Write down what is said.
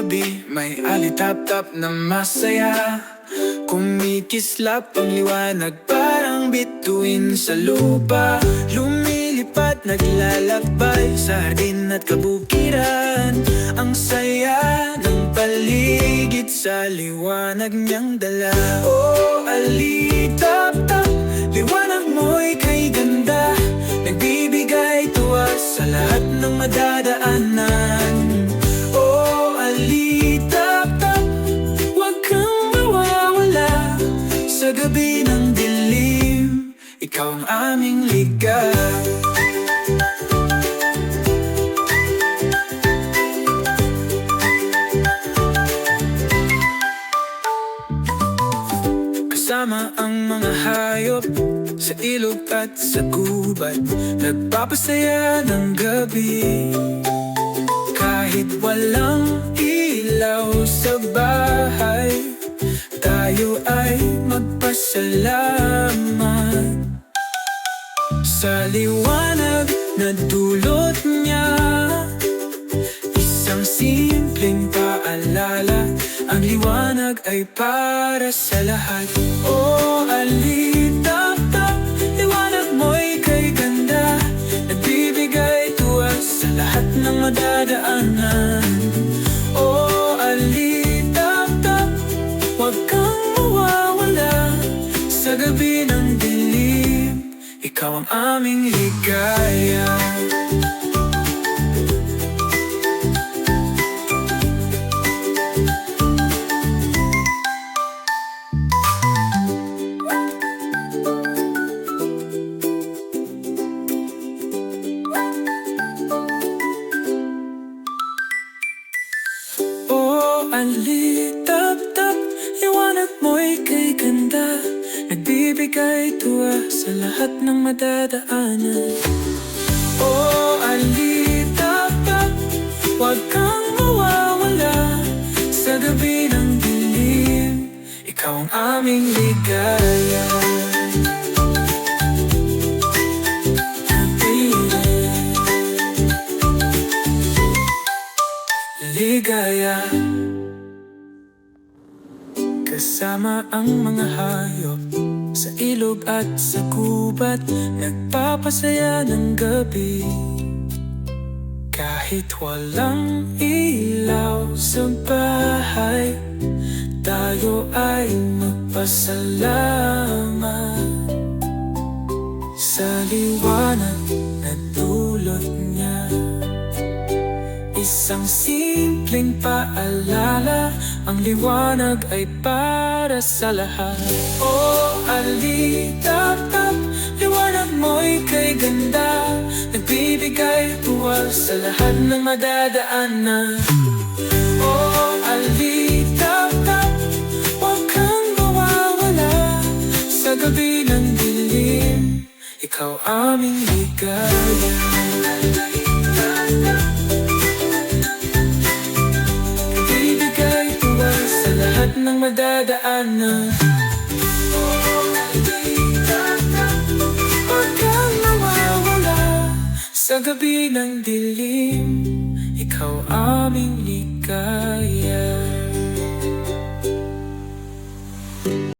gabi May alitap-tap na masaya. Kumikislap ang liwanag Parang bituin sa lupa. Lumilipad, naglalakbay Sa hardin at kabukiran. Ang saya ng paligid Sa liwanag niyang dala. Oh, alitap-tap Liwanag mo'y kay ganda. Nagbibigay tuwa sa lahat ng madadaanan Sa gabi ng dilim Ikaw ang aming ligaw Kasama ang mga hayop Sa ilog at sa gubat. Nagpapasaya ng gabi. Kahit walang ilaw Tayo ay magpasalamat. Sa liwanag na dulot niya Isang simpleng paalala Ang liwanag ay para sa lahat. Oh, alitap-tap Liwanag mo'y kay ganda Nagbibigay tuwa sa lahat ng madadaanan Ikaw ang aming ligaya Oh, alitap-tap Liwanag mo'y Nagbibigay tuwa sa lahat ng madadaanan. Oh, alitap-tap Huwag kang mawawala. Sa gabi ng dilim Ikaw ang aming ligaya. Ligaya. Kasama ang mga hayop Sa ilog at sa gubat Nagpapasaya ng gabi. Kahit walang ilaw sa bahay Tayo ay magpasalamat Isang simpleng paalala Ang liwanag ay para sa lahat. Oh, alitap-tap Liwanag mo'y kay ganda. Nagbibigay tuwa sa lahat ng madadaanan. Oh, alitap-tap Huwag kang mawawala. Sa gabi ng dilim Ikaw aming ligaya mawawala Sa gabi ng dilim. Ikaw aming ligaya